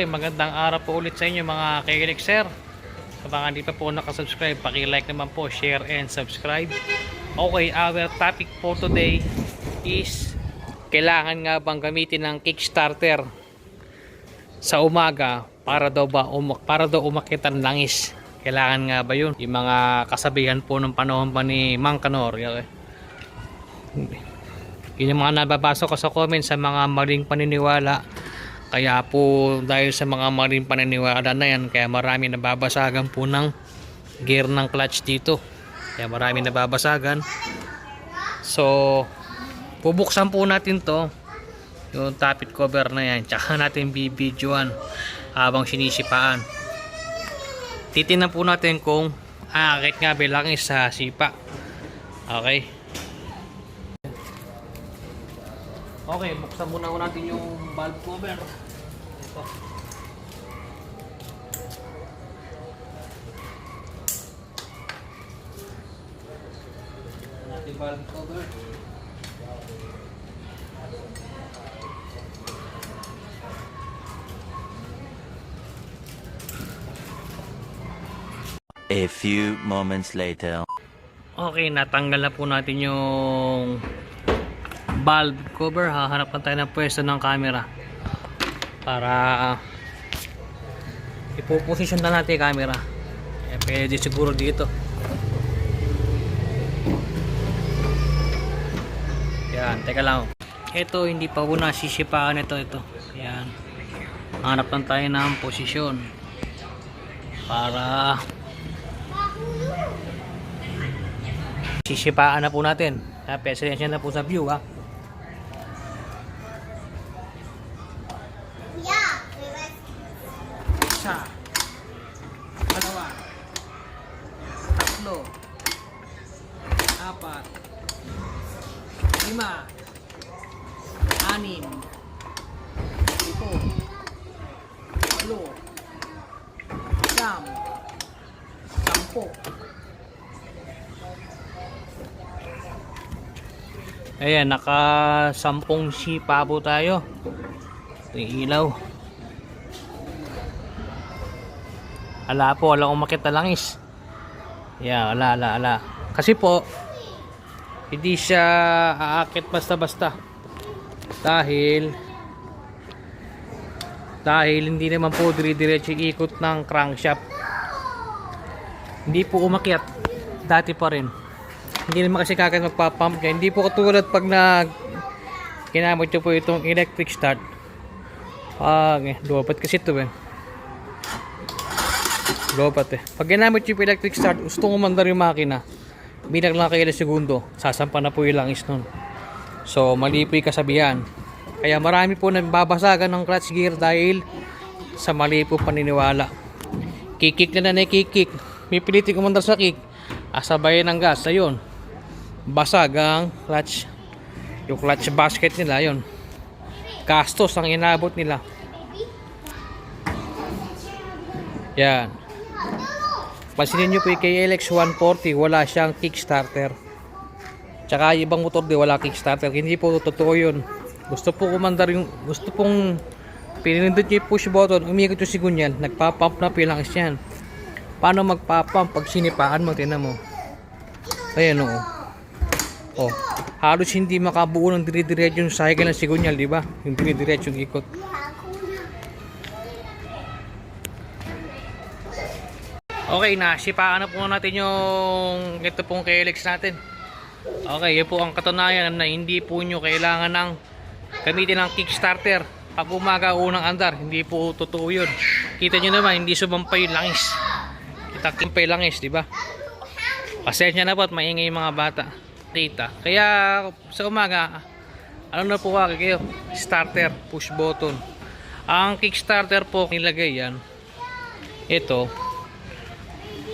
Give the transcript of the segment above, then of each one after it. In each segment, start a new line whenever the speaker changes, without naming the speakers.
Okay, magandang araw po ulit sa inyo mga kailik sir. Sa mga hindi pa po nakasubscribe, paki-like naman po, share and subscribe. Okay, our topic for today is kailangan nga bang gamitin ng Kickstarter sa umaga para daw ba umak para daw umakit ang langis. Kailangan nga ba yun? Yung mga kasabihan po ng panahon pa ni Mang Kanor. Okay. Yun yung mga nababasa ko sa comments sa mga maling paniniwala. Kaya po dahil sa mga maling paniniwala na yan, kaya marami nababasagan po ng gear ng clutch dito. Kaya marami nababasagan. So, bubuksan po natin to yung tapit cover na yan. Tsaka natin bibidyoan habang sinisipaan. Titingnan po natin kung aakit nga bilang sa sipa. Okay. Okay, buksan muna ko natin yung valve cover. Ito. Natin valve cover.
A few moments later.
Okay, natanggal na po natin yung valve cover. Hahanap na tayo ng pwesto ng camera. Para uh, ipoposisyon na natin yung camera. Eh, pwede siguro dito. Yan, teka lang. Ito, hindi pa po nasisipaan ito. Ito. Yan. Hanap lang tayo ng posisyon. Para sisipaan na po natin. Ha, pesensya na po sa view ha. Isa. Dalawa. Tatlo. Apat. Lima. Anim. Ito. Walo. Siyam. Sampo. Ayan, naka sampung sipa po tayo. Ito ilaw. Ala po, wala umakit na langis. Yeah, ala, ala, ala. Kasi po, hindi siya aakit basta-basta. Dahil, dahil hindi naman po dire-diretso ikot ng crankshaft. Hindi po umakyat. Dati pa rin. Hindi naman kasi kagad magpapump niya. Hindi po katulad pag nag ginamit nyo po itong electric start. Pag, eh, luwapat kasi ito eh. Luwapat eh. Pag ginamit po electric start, gusto umandar yung makina. Bilang lang kayo segundo, sasampa na po yung langis nun. So, mali po yung kasabihan. Kaya marami po nababasagan ng clutch gear dahil sa mali po paniniwala. Kikik na na kikik. May pilitin umandar sa kick. Asabayan ng gas. Ayun. Basag ang clutch. Yung clutch basket nila. Ayun. Gastos ang inabot nila. Yan. Pansinin nyo po yung KLX 140. Wala siyang kickstarter. Tsaka ibang motor di wala kickstarter. Hindi po totoo yun. Gusto po kumandar yung gusto pong pinindot nyo yung push button, umikot yung sigunyan, nagpa-pump na langis yan. Paano magpa-pump pag sinipaan mo, tinan mo. Ayan o. Oh. Halos hindi makabuo ng dire-diretso yung cycle ng sigunyal, di ba? Yung dire-diretso yung ikot. Okay na, sipaan na po natin yung ito pong KLX natin. Okay, yun po ang katunayan na hindi po nyo kailangan ng gamitin ng Kickstarter. Pag umaga unang andar, hindi po totoo yun. Kita nyo naman, hindi sumampay yung langis. Kita kimpay langis, di ba? Pasensya na po at maingay yung mga bata. Data. Kaya sa umaga, ano na po kayo? Starter, push button. Ang Kickstarter po, nilagay yan. Ito,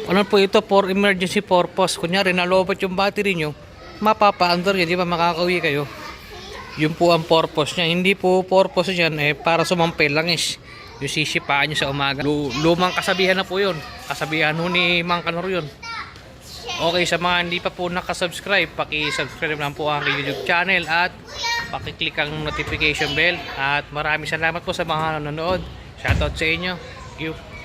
ano po ito for emergency purpose. Kunyari, nalobat yung battery nyo, mapapa-under yan, di ba makakauwi kayo. Yun po ang purpose niya. Hindi po purpose niyan eh, para sumampay langis. Yung sisipaan nyo sa umaga. Lu- lumang kasabihan na po yun. Kasabihan ni Mang Kanor yun. Okay, sa mga hindi pa po nakasubscribe, paki-subscribe lang po ang YouTube channel at paki-click ang notification bell. At maraming salamat po sa mga nanonood. Shoutout sa inyo. Thank you.